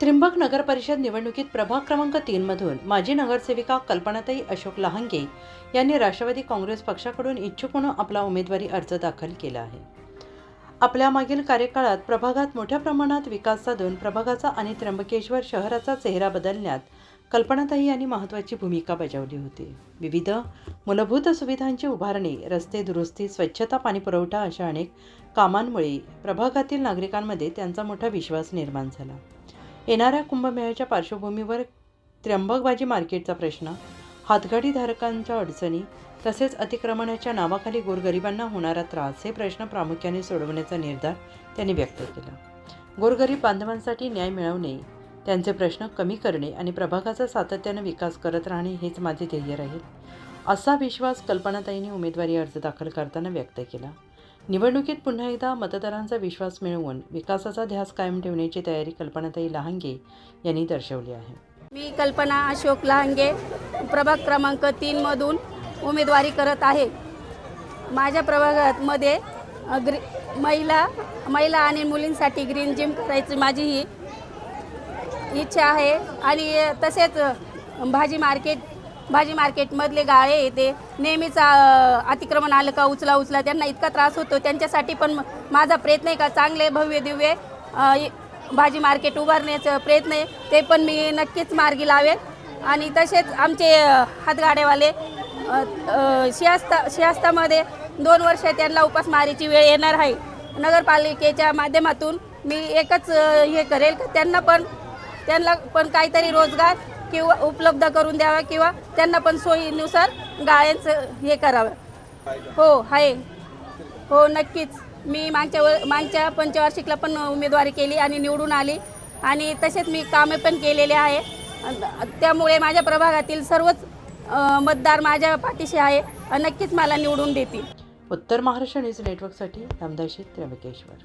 त्रिंबक नगर परिषद निवडणुकीत प्रभाग क्रमांक तीनमधून माजी नगरसेविका कल्पनाताई अशोक लहांगे यांनी राष्ट्रवादी काँग्रेस पक्षाकडून इच्छुक म्हणून आपला उमेदवारी अर्ज दाखल केला आहे. आपल्या मागील कार्यकाळात प्रभागात मोठ्या प्रमाणात विकास साधून प्रभागाचा आणि त्र्यंबकेश्वर शहराचा चेहरा बदलण्यात कल्पनाताई यांनी महत्त्वाची भूमिका बजावली होती. विविध मूलभूत सुविधांची उभारणी रस्ते दुरुस्ती स्वच्छता पाणीपुरवठा अशा अनेक कामांमुळे प्रभागातील नागरिकांमध्ये त्यांचा मोठा विश्वास निर्माण झाला. येणाऱ्या कुंभमेळ्याच्या पार्श्वभूमीवर त्र्यंबकबाजी मार्केटचा प्रश्न हातगाडीधारकांच्या अडचणी तसेच अतिक्रमणाच्या नावाखाली गोरगरिबांना होणारा त्रास हे प्रश्न प्रामुख्याने सोडवण्याचा निर्धार त्यांनी व्यक्त केला. गोरगरीब बांधवांसाठी न्याय मिळवणे त्यांचे प्रश्न कमी करणे आणि प्रभागाचा सातत्यानं विकास करत राहणे हेच माझे ध्येय राहील असा विश्वास कल्पनाताईंनी उमेदवारी अर्ज दाखल करताना व्यक्त केला. निवडणुकीत पुन्हा एकदा मतदारांचा विश्वास मिळवून विकासाचा ध्यास कायम ठेवण्याची तयारी कल्पनाताई लहांगे यांनी दर्शवली आहे. मी कल्पना अशोक लहांगे प्रभाग क्रमांक तीनमधून उमेदवारी करत आहे. माझ्या प्रभागामध्ये अ, ग्री महिला महिला आणि मुलींसाठी ग्रीन जिम करायची माझी ही इच्छा आहे. आणि तसेच भाजी मार्केट भाजी मार्केटमधले गाळे येते. नेहमीच अतिक्रमण आलं का उचला उचला त्यांना इतका त्रास होतो. त्यांच्यासाठी पण माझा प्रयत्न आहे का चांगले भव्य दिव्य भाजी मार्केट उभारण्याचा प्रयत्न आहे. ते पण मी नक्कीच मार्गी लावेल आणि तसेच आमचे हातगाडेवाले हातगाड्यावाले अ, शियास्ता शियास्तामध्ये दोन वर्ष त्यांना उपासमारीची वेळ येणार आहे. नगरपालिकेच्या माध्यमातून मी एकच हे करेल त्यांना पण त्यांना पण काहीतरी रोजगार किंवा उपलब्ध करून द्यावा किंवा त्यांना पण सोयीनुसार गाळ्यांचं हे करावं. हो आहे. हो नक्कीच. मी मागच्या व मागच्या पंचवार्षिकला पण उमेदवारी केली आणि निवडून आली. आणि तसेच मी कामे पण केलेले आहे. त्यामुळे माझ्या प्रभागातील सर्वच मतदार माझ्या पाठीशी आहे. नक्कीच मला निवडून देतील. उत्तर महाराष्ट्र न्यूज नेटवर्कसाठी रामदाशी त्र्यंबकेश्वर.